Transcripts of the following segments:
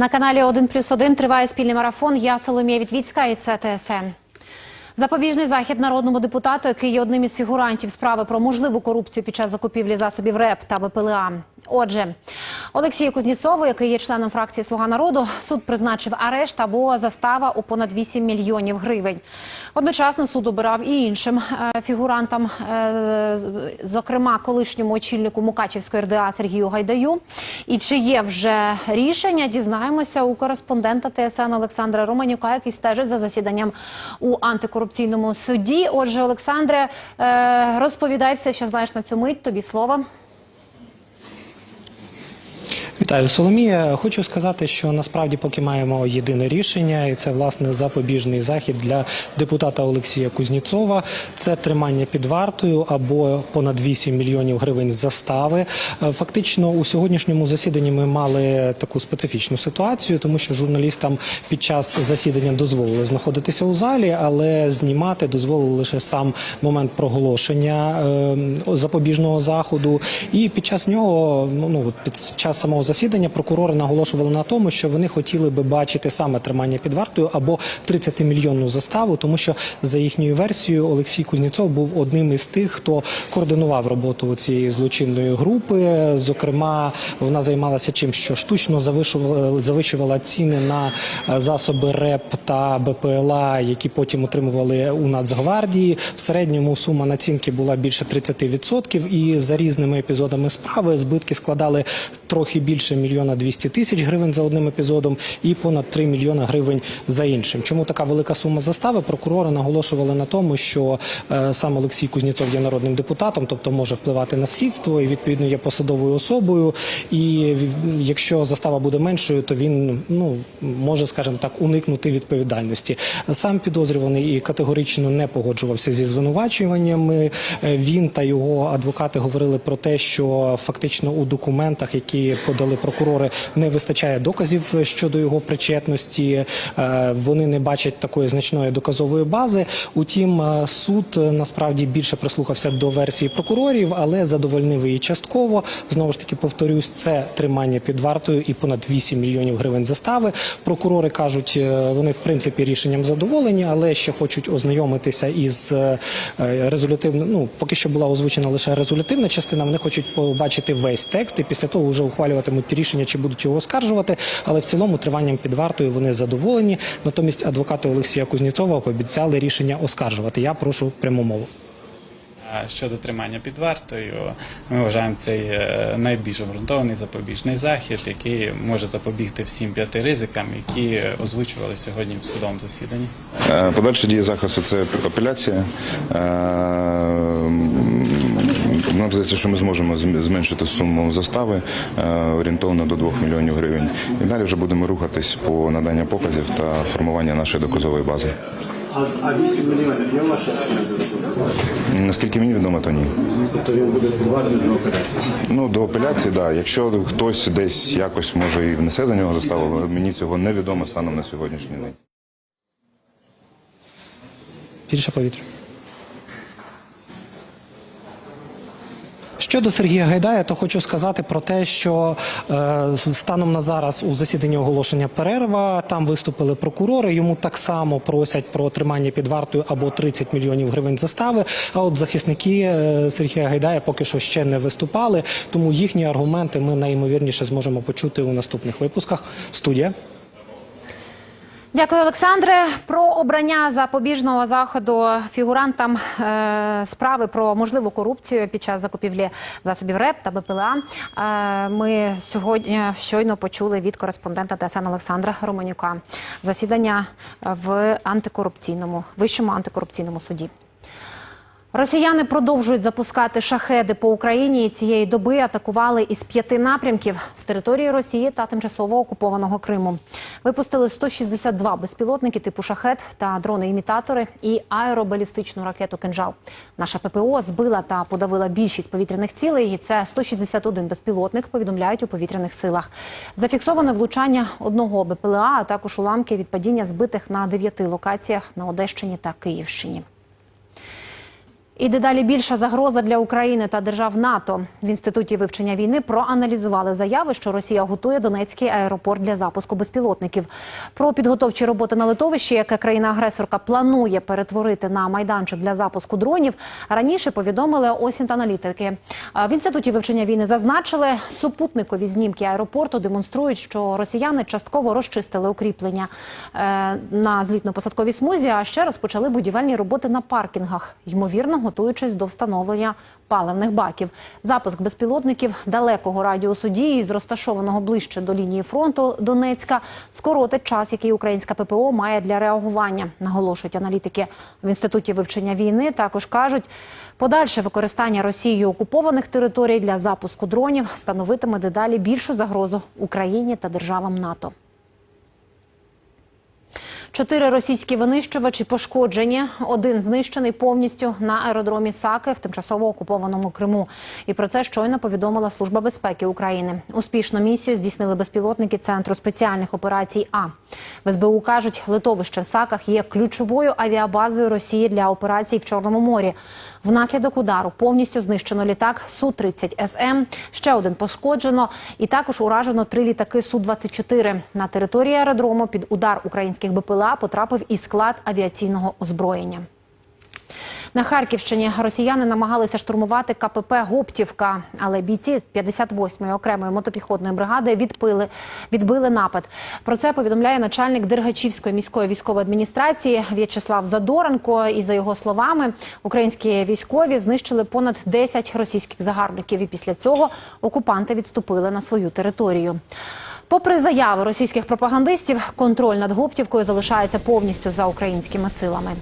На каналі 1 плюс 1 триває спільний марафон. Я Соломія Вітвіцька і це ТСН. Запобіжний захід народному депутату, який є одним із фігурантів справи про можливу корупцію під час закупівлі засобів РЕП та БПЛА. Отже, Олексію Кузнєцову, який є членом фракції Слуга народу, суд призначив арешт або застава у понад 8 мільйонів гривень. Одночасно суд обирав і іншим е, фігурантам, е, зокрема колишньому очільнику Мукачівської РДА Сергію Гайдаю. І чи є вже рішення, дізнаємося у кореспондента ТСН Олександра Романюка, який стежить за засіданням у антикорупційному суді. Отже, Олександре, е, розповідай все, що знаєш на цю мить. Тобі слово. Вітаю, Соломія. Хочу сказати, що насправді поки маємо єдине рішення, і це власне запобіжний захід для депутата Олексія Кузніцова. Це тримання під вартою або понад 8 мільйонів гривень застави. Е, Фактично, у сьогоднішньому засіданні ми мали таку специфічну ситуацію, тому що журналістам під час засідання дозволили знаходитися у залі, але знімати дозволили лише сам момент проголошення е, запобіжного заходу. І під час нього, ну ну, під час самого засідання, прокурори наголошували на тому, що вони хотіли би бачити саме тримання під вартою або 30-мільйонну заставу, тому що за їхньою версією Олексій Кузнєцов був одним із тих, хто координував роботу цієї злочинної групи. Зокрема, вона займалася чим, що штучно завишувала, завищувала ціни на е, засоби РЕП та БПЛА, які потім отримували у Нацгвардії. В середньому сума націнки була більше 30%, і за різними епізодами справи збитки складали трохи більше мільйона 200 тисяч гривень за одним епізодом і понад 3 мільйона гривень за іншим. Чому така велика сума застави? Прокурори наголошували на тому, що е, сам Олексій Кузнєцов є народним депутатом, тобто може впливати на слідство і відповідно є посадовою особою. І якщо застава буде меншою, то він ну може, скажімо так, уникнути відповідальності. Сам підозрюваний і категорично не погоджувався зі звинувачуваннями. Е, Він та його адвокати говорили про те, що фактично у документах, які подали прокурори, не вистачає доказів щодо його причетності. Е, Вони не бачать такої значної доказової бази. Утім, е, суд насправді більше прислухався до версії прокурорів, але задовольнив її частково. Знову ж таки, повторюсь, це тримання під вартою і понад 8 мільйонів гривень застави. Прокурори кажуть, е, вони в принципі рішенням задоволені, але ще хочуть ознайомитися із результативним. Ну поки що була озвучена лише результативна частина. Вони хочуть побачити весь текст і після того вже ухвалюватимуть ті рішення, чи будуть його оскаржувати. Але в цілому триванням під вартою вони задоволені. Натомість адвокати Олексія Кузнєцова пообіцяли рішення оскаржувати. Я прошу пряму мову. Щодо тримання під вартою, ми вважаємо цей е, найбільш обґрунтований запобіжний захід, який може запобігти всім п'яти ризикам, які озвучували сьогодні в судовому засіданні. Е, Подальша дія захисту це апеляція. Нам здається, що ми зможемо зменшити суму застави е, орієнтовно до 2 мільйонів гривень. І далі вже будемо рухатись по наданню показів та формування нашої доказової бази. А, а 8 мільйонів є ваша Наскільки мені відомо, то ні. Тобто він буде підвартий до операції. Ну до апеляції, да. Якщо хтось десь якось може і внесе за нього заставу, але мені цього невідомо станом на сьогоднішній день. Більше повітря. Щодо Сергія Гайдая, то хочу сказати про те, що е, станом на зараз у засіданні оголошення перерва там виступили прокурори. Йому так само просять про тримання під вартою або 30 мільйонів гривень застави. А от захисники е, Сергія Гайдая поки що ще не виступали. Тому їхні аргументи ми найімовірніше зможемо почути у наступних випусках. Студія. Дякую, Олександре. Про обрання запобіжного заходу фігурантам е, справи про можливу корупцію під час закупівлі засобів РЕП та БПЛА. Е, ми сьогодні щойно почули від кореспондента ТСН Олександра Романюка засідання в антикорупційному вищому антикорупційному суді. Росіяни продовжують запускати шахеди по Україні і цієї доби атакували із п'яти напрямків з території Росії та тимчасово окупованого Криму. Випустили 162 безпілотники типу шахет та дрони-імітатори і аеробалістичну ракету «Кинжал». Наша ППО збила та подавила більшість повітряних цілей. І це 161 безпілотник. Повідомляють у повітряних силах. Зафіксоване влучання одного БПЛА, а також уламки від падіння збитих на дев'яти локаціях на Одещині та Київщині. І дедалі більша загроза для України та держав НАТО. В інституті вивчення війни проаналізували заяви, що Росія готує Донецький аеропорт для запуску безпілотників. Про підготовчі роботи на литовищі, яке країна-агресорка планує перетворити на майданчик для запуску дронів. Раніше повідомили осінт-аналітики. В інституті вивчення війни зазначили, супутникові знімки аеропорту демонструють, що росіяни частково розчистили укріплення е, на злітно-посадковій смузі, а ще розпочали будівельні роботи на паркінгах, ймовірно, готуючись до встановлення паливних баків. Запуск безпілотників далекого радіусу дії з розташованого ближче до лінії фронту Донецька скоротить час, який українська ППО має для реагування, наголошують аналітики в інституті вивчення війни. Також кажуть, подальше використання Росією окупованих територій для запуску дронів становитиме дедалі більшу загрозу Україні та державам НАТО. Чотири російські винищувачі пошкоджені. Один знищений повністю на аеродромі Саки в тимчасово окупованому Криму. І про це щойно повідомила Служба безпеки України. Успішну місію здійснили безпілотники Центру спеціальних операцій. А в СБУ кажуть, литовище в Саках є ключовою авіабазою Росії для операцій в Чорному морі. Внаслідок удару повністю знищено літак су 30 СМ. Ще один пошкоджено, і також уражено три літаки су 24 На території аеродрому під удар українських БПЛА потрапив і склад авіаційного озброєння. На Харківщині росіяни намагалися штурмувати КПП Гоптівка, але бійці 58-ї окремої мотопіхотної бригади відпили, відбили напад. Про це повідомляє начальник Дергачівської міської військової адміністрації В'ячеслав Задоренко. І за його словами, українські військові знищили понад 10 російських загарбників. І після цього окупанти відступили на свою територію. Попри заяви російських пропагандистів, контроль над Гоптівкою залишається повністю за українськими силами.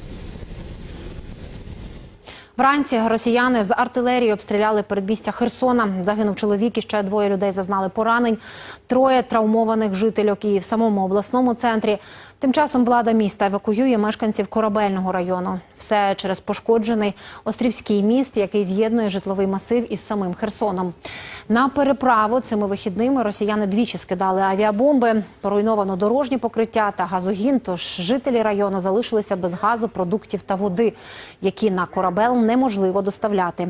Вранці росіяни з артилерії обстріляли передмістя Херсона. Загинув чоловік і ще двоє людей зазнали поранень. Троє травмованих жителів і в самому обласному центрі. Тим часом влада міста евакуює мешканців корабельного району. Все через пошкоджений острівський міст, який з'єднує житловий масив із самим Херсоном. На переправу цими вихідними росіяни двічі скидали авіабомби, поруйновано дорожнє покриття та газогін. Тож жителі району залишилися без газу, продуктів та води, які на корабель неможливо доставляти.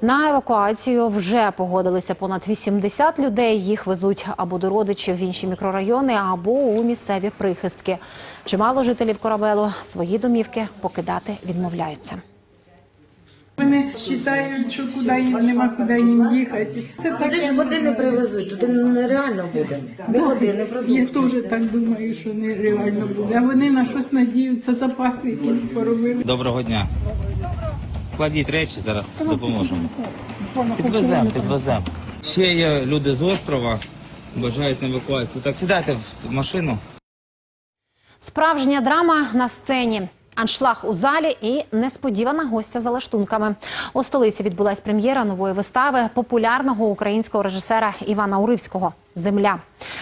На евакуацію вже погодилися понад 80 людей. Їх везуть або до родичів в інші мікрорайони, або у місцеві прихистки. Чимало жителів корабелу свої домівки покидати відмовляються. Вони вважають, що куди їм нема куди їм їхати. Це так Туди ж води не привезуть, туди нереально буде. Ні води, не я теж так думаю, що нереально буде. А вони на щось надіються, запаси якісь поробили. Доброго дня. Кладіть речі, зараз допоможемо. Підвеземо, підвеземо. Ще є люди з острова, бажають на евакуацію. Так, сідайте в машину. Справжня драма на сцені. Аншлаг у залі і несподівана гостя за лаштунками. У столиці відбулась прем'єра нової вистави популярного українського режисера Івана Уривського Земля.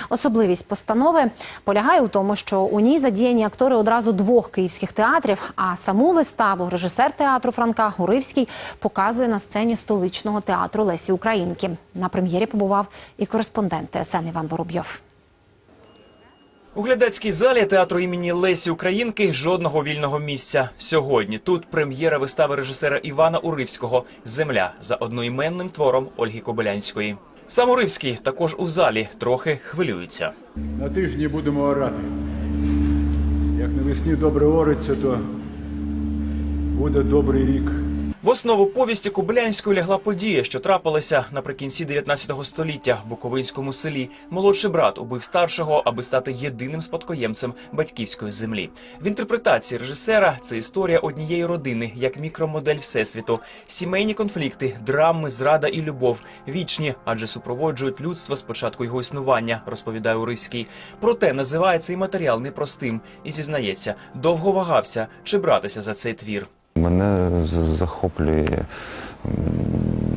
Особливість постанови полягає у тому, що у ній задіяні актори одразу двох київських театрів. А саму виставу режисер театру Франка Уривський показує на сцені столичного театру Лесі Українки. На прем'єрі побував і кореспондент ТСН Іван Воробйов. У глядацькій залі театру імені Лесі Українки жодного вільного місця. Сьогодні тут прем'єра вистави режисера Івана Уривського Земля за одноіменним твором Ольги Кобилянської. Сам Уривський також у залі трохи хвилюється. На тижні будемо орати. Як навесні добре ориться, то буде добрий рік. В основу повісті Кобилянської лягла подія, що трапилася наприкінці 19 століття в Буковинському селі. Молодший брат убив старшого, аби стати єдиним спадкоємцем батьківської землі. В інтерпретації режисера це історія однієї родини, як мікромодель всесвіту, сімейні конфлікти, драми, зрада і любов вічні, адже супроводжують людство з початку його існування, розповідає Уривський. Проте називає цей матеріал непростим і зізнається, довго вагався чи братися за цей твір. Мене захоплює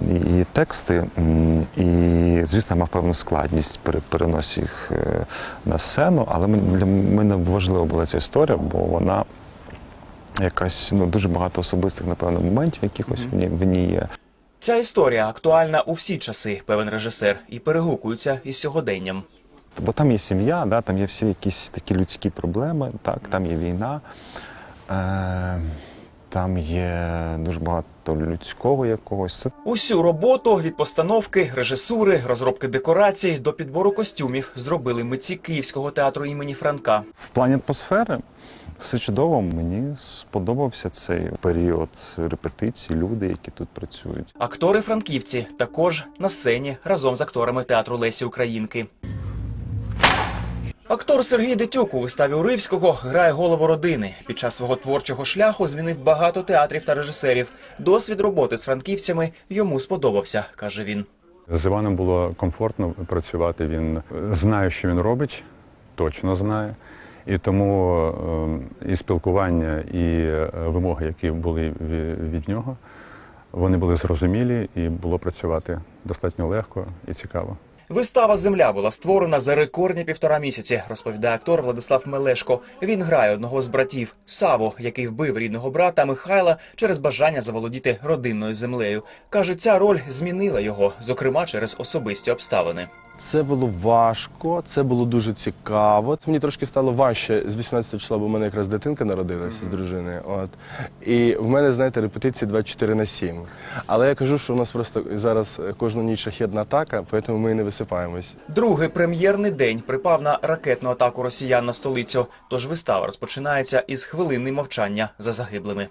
і тексти, і, звісно, мав певну складність при переносі їх е, на сцену, але для мене важлива була ця історія, бо вона якась ну, дуже багато особистих, напевно, моментів, якихось в ній, в ній є. Ця історія актуальна у всі часи, певен режисер, і перегукується із сьогоденням. Бо там є сім'я, да, там є всі якісь такі людські проблеми, так, там є війна. Е, там є дуже багато людського якогось. Усю роботу від постановки, режисури, розробки декорацій до підбору костюмів зробили митці Київського театру імені Франка. В плані атмосфери все чудово. Мені сподобався цей період репетицій, люди, які тут працюють. Актори франківці також на сцені разом з акторами театру Лесі Українки. Актор Сергій Дитюк у виставі Уривського грає голову родини. Під час свого творчого шляху змінив багато театрів та режисерів. Досвід роботи з франківцями йому сподобався, каже він. З Іваном було комфортно працювати. Він знає, що він робить, точно знає. І тому е, і спілкування, і е, вимоги, які були від нього, вони були зрозумілі, і було працювати достатньо легко і цікаво. Вистава Земля була створена за рекордні півтора місяці, розповідає актор Владислав Мелешко. Він грає одного з братів Саву, який вбив рідного брата Михайла через бажання заволодіти родинною землею. каже, ця роль змінила його, зокрема через особисті обставини. Це було важко, це було дуже цікаво. Мені трошки стало важче з 18 числа, бо в мене якраз дитинка народилася з дружиною. От. І в мене, знаєте, репетиції 24 на 7. Але я кажу, що у нас просто зараз кожну ніч шахедна атака, тому ми і не висипаємось. Другий прем'єрний день припав на ракетну атаку росіян на столицю. Тож вистава розпочинається із хвилини мовчання за загиблими.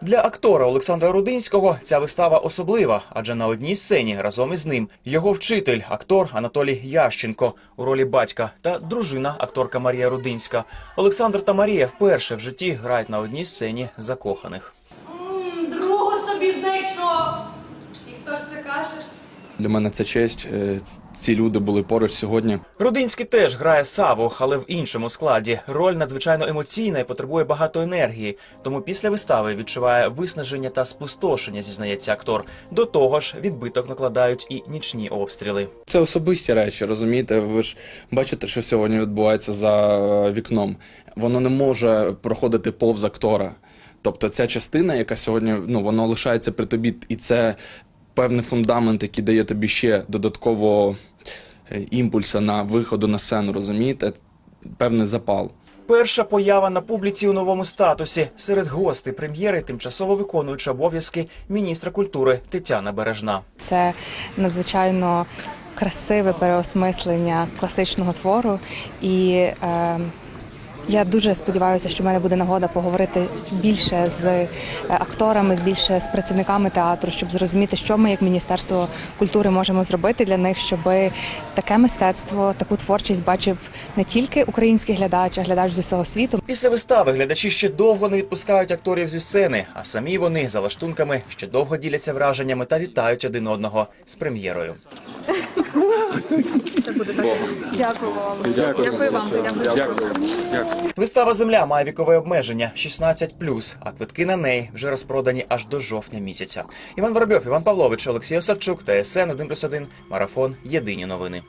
Для актора Олександра Рудинського ця вистава особлива, адже на одній сцені разом із ним його вчитель, актор Анатолій Ященко у ролі батька та дружина, акторка Марія Рудинська. Олександр та Марія вперше в житті грають на одній сцені закоханих. Другу собі знайшов. І хто ж це каже? Для мене це честь. Е, Ці люди були поруч сьогодні. Рудинський теж грає Саву, але в іншому складі. Роль надзвичайно емоційна і потребує багато енергії. Тому після вистави відчуває виснаження та спустошення, зізнається актор. До того ж, відбиток накладають і нічні обстріли. Це особисті речі, розумієте? Ви ж бачите, що сьогодні відбувається за вікном. Воно не може проходити повз актора. Тобто ця частина, яка сьогодні ну воно лишається при тобі, і це певний фундамент, який дає тобі ще додатково е, імпульса на виходу на сцену, розумієте? Певний запал. Перша поява на публіці у новому статусі серед гостей прем'єри, тимчасово виконуючи обов'язки міністра культури Тетяна Бережна. Це надзвичайно красиве переосмислення класичного твору. І е, я дуже сподіваюся, що в мене буде нагода поговорити більше з е, акторами, більше з працівниками театру, щоб зрозуміти, що ми як Міністерство культури можемо зробити для них, щоб таке мистецтво, таку творчість бачив не тільки український глядач, а глядач з усього світу. Після вистави глядачі ще довго не відпускають акторів зі сцени, а самі вони за лаштунками ще довго діляться враженнями та вітають один одного з прем'єрою. Вистава Земля має вікове обмеження 16+, а квитки на неї вже розпродані аж до жовтня місяця. Іван Воробйов, Іван Павлович, Олексій Осавчук, ТСН 1+,1, Марафон. Єдині новини.